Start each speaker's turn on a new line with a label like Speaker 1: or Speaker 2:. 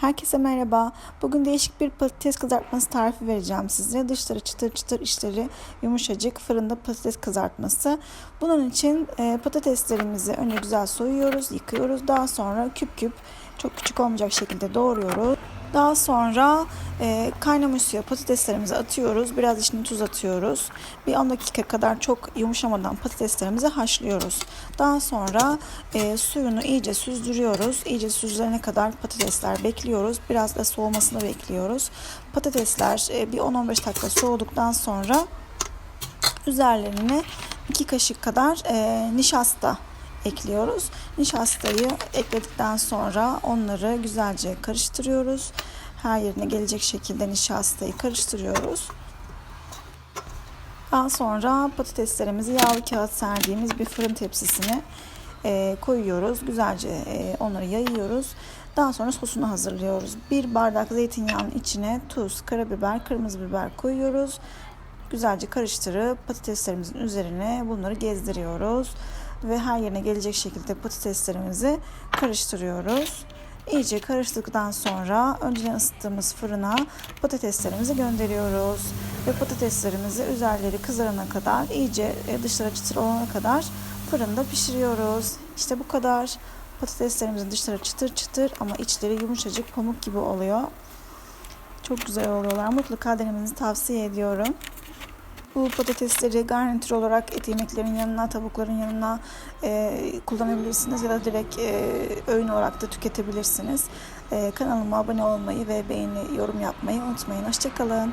Speaker 1: Herkese merhaba. Bugün değişik bir patates kızartması tarifi vereceğim size. Dışları çıtır çıtır, içleri yumuşacık fırında patates kızartması. Bunun için e, patateslerimizi önce güzel soyuyoruz, yıkıyoruz. Daha sonra küp küp çok küçük olmayacak şekilde doğruyoruz. Daha sonra e, kaynamış suya patateslerimizi atıyoruz. Biraz içine tuz atıyoruz. Bir 10 dakika kadar çok yumuşamadan patateslerimizi haşlıyoruz. Daha sonra e, suyunu iyice süzdürüyoruz. İyice süzülene kadar patatesler bekliyoruz. Biraz da soğumasını bekliyoruz. Patatesler e, bir 10-15 dakika soğuduktan sonra üzerlerine 2 kaşık kadar e, nişasta ekliyoruz. Nişastayı ekledikten sonra onları güzelce karıştırıyoruz. Her yerine gelecek şekilde nişastayı karıştırıyoruz. Daha sonra patateslerimizi yağlı kağıt serdiğimiz bir fırın tepsisine e, koyuyoruz. Güzelce e, onları yayıyoruz. Daha sonra sosunu hazırlıyoruz. Bir bardak zeytinyağının içine tuz, karabiber, kırmızı biber koyuyoruz. Güzelce karıştırıp patateslerimizin üzerine bunları gezdiriyoruz ve her yerine gelecek şekilde patateslerimizi karıştırıyoruz. İyice karıştıktan sonra önceden ısıttığımız fırına patateslerimizi gönderiyoruz. Ve patateslerimizi üzerleri kızarana kadar iyice dışları çıtır olana kadar fırında pişiriyoruz. İşte bu kadar. Patateslerimizin dışları çıtır çıtır ama içleri yumuşacık pamuk gibi oluyor. Çok güzel oluyorlar. Mutlaka denemenizi tavsiye ediyorum. Bu patatesleri garnitür olarak et yemeklerin yanına, tavukların yanına e, kullanabilirsiniz ya da direkt e, öğün olarak da tüketebilirsiniz. E, kanalıma abone olmayı ve beğeni, yorum yapmayı unutmayın. Hoşçakalın.